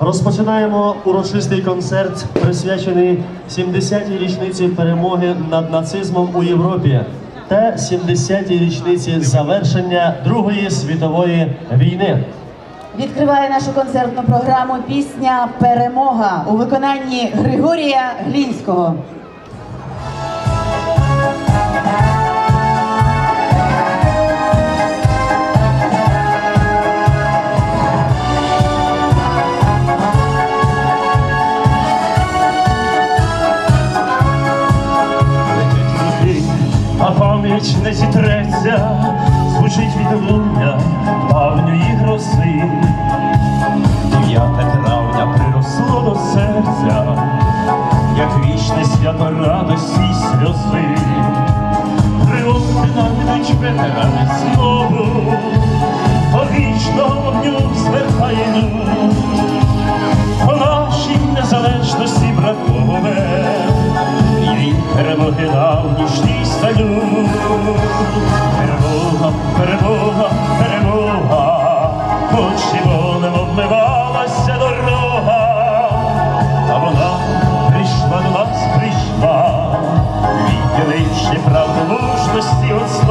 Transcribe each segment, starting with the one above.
Розпочинаємо урочистий концерт, присвячений 70-й річниці перемоги над нацизмом у Європі та 70-й річниці завершення Другої світової війни. Відкриває нашу концертну програму пісня Перемога у виконанні Григорія Глінського. вічне зітреться, звучить відлуння. world's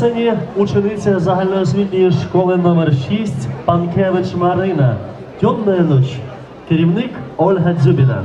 Записані учениця загальноосвітньої школи номер 6 Панкевич Марина. Темна ночь. Керівник Ольга Дзюбіна.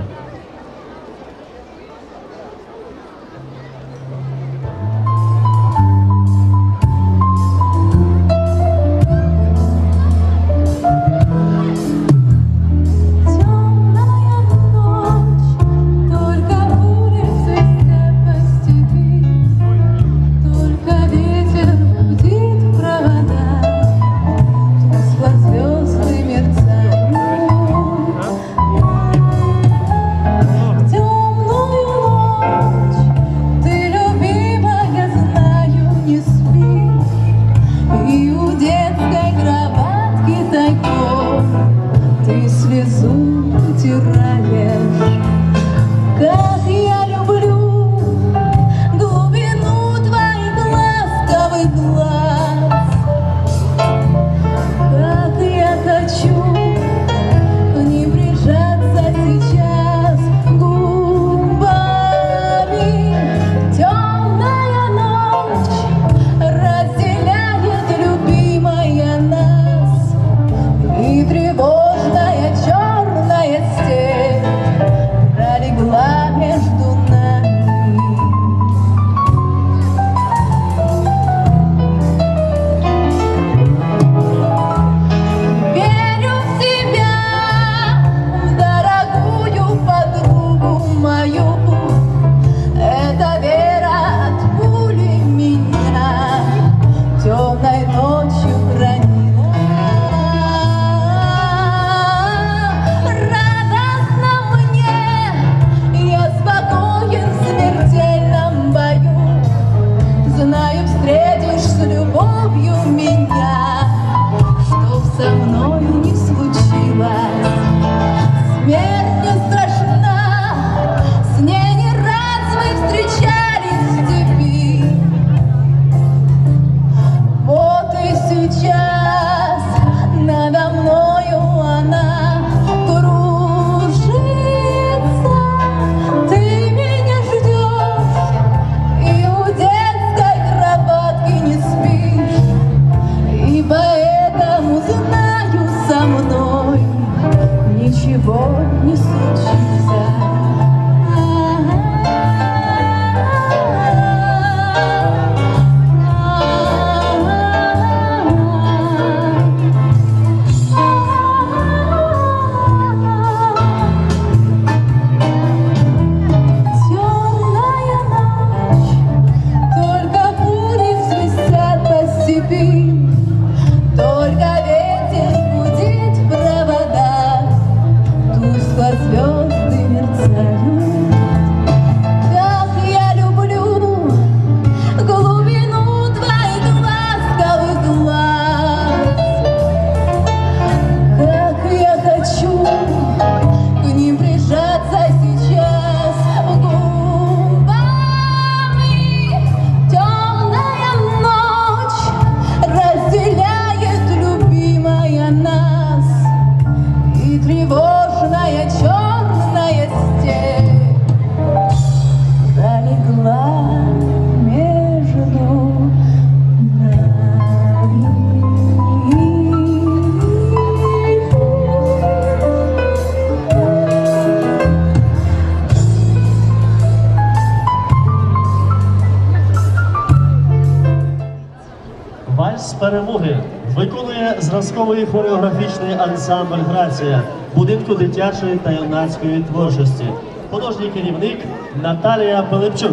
військовий хореографічний ансамбль Грація будинку дитячої та юнацької творчості. Художній керівник Наталія Пилипчук.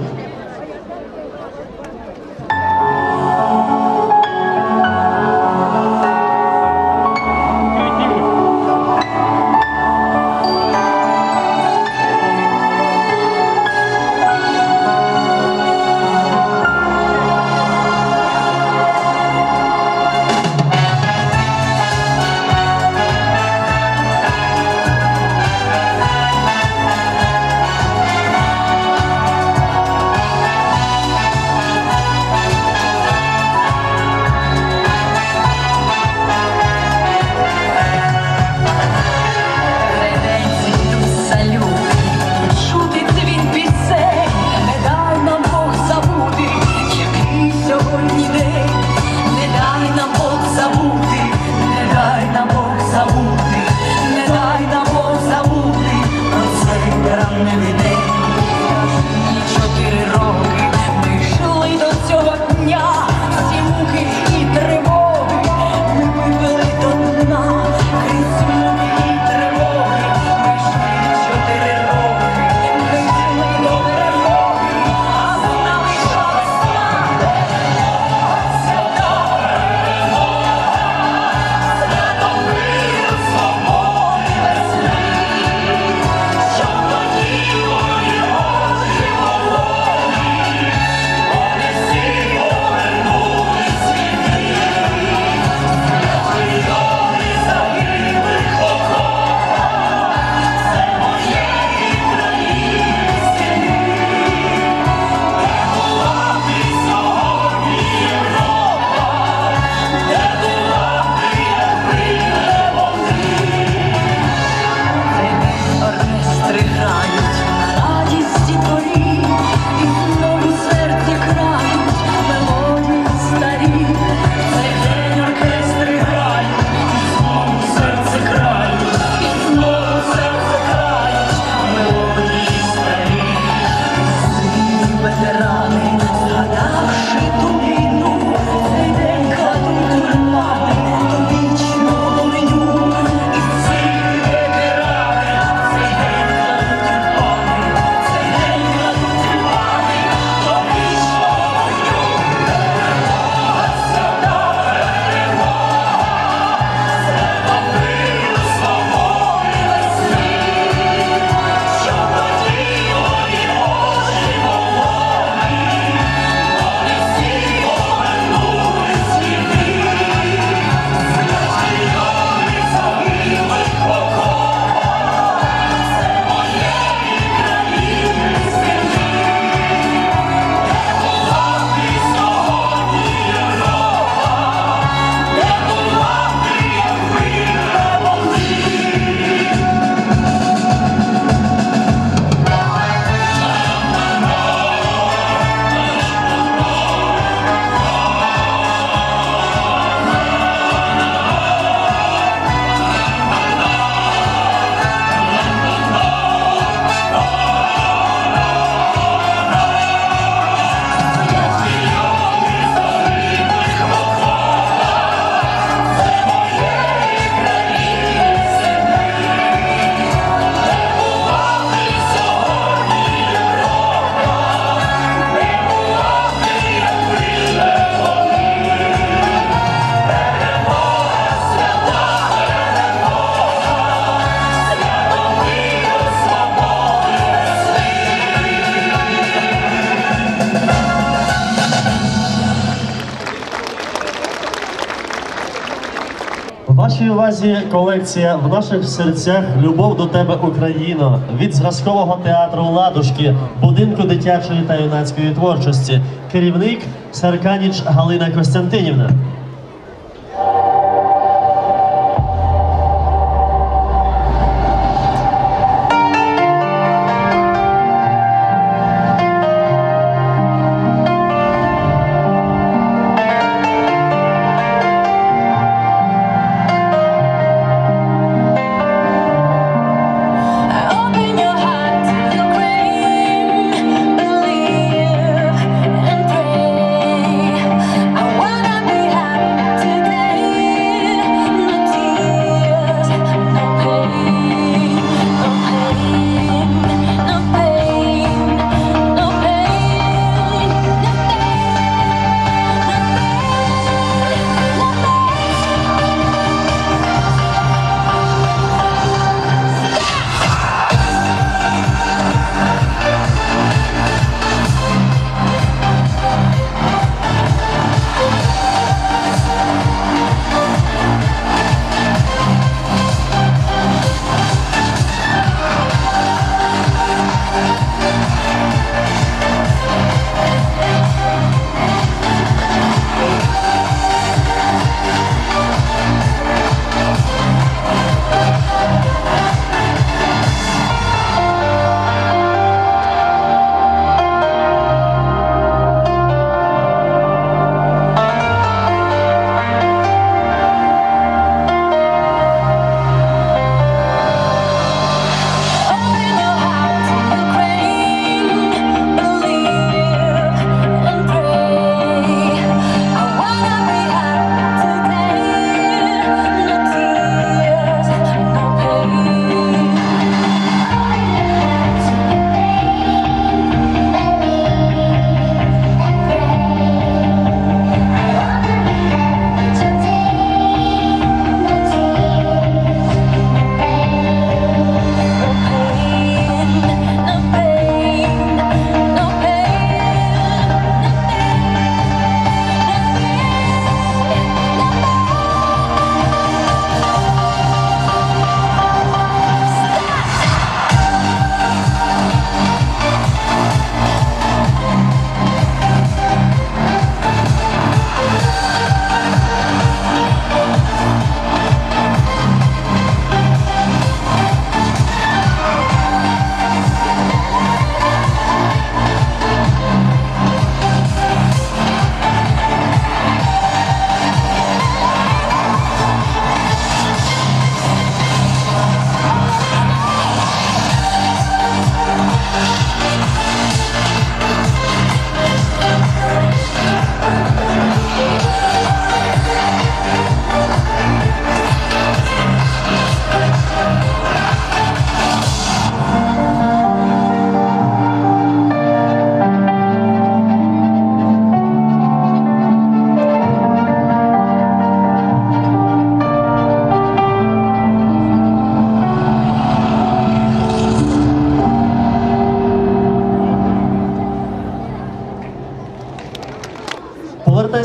наразі колекція в наших серцях любов до тебе, Україна, від зразкового театру Ладушки, будинку дитячої та юнацької творчості. Керівник Сарканіч Галина Костянтинівна.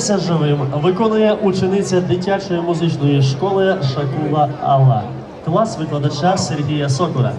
Залишайся живим виконує учениця дитячої музичної школи Шакула Алла, клас викладача Сергія Сокура.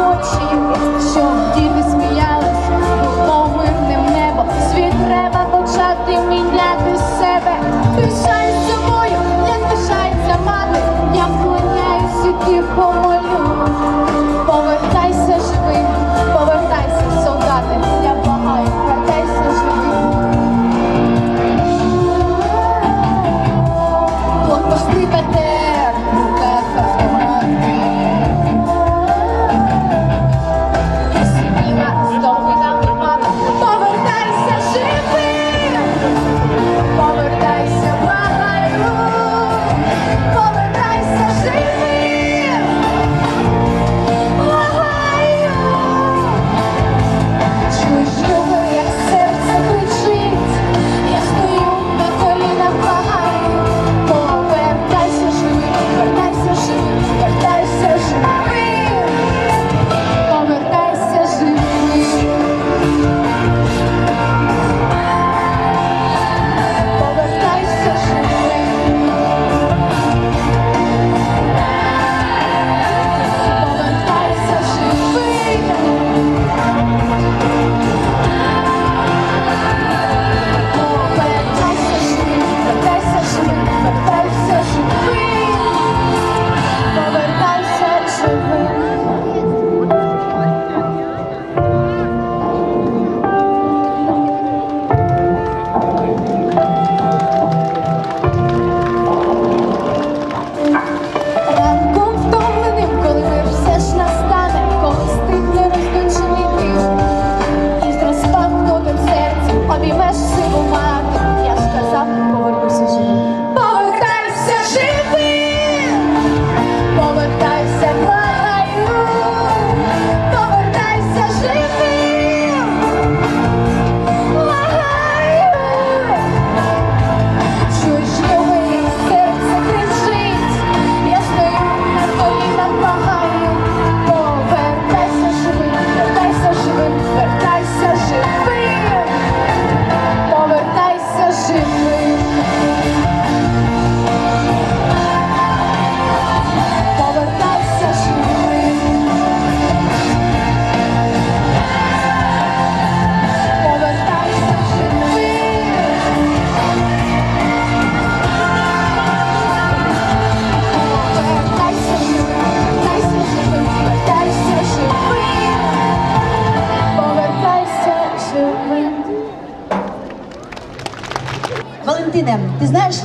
我情。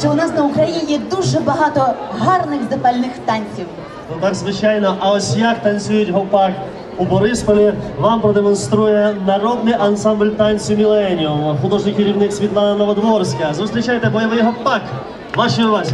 що у нас на Україні є дуже багато гарних запальних танців. Ну так звичайно, а ось як танцюють гопак у Борисполі вам продемонструє народний ансамбль танцю Міленіум, художній керівник Світлана Новодворська. Зустрічайте бойовий гопак. Ваші увазі.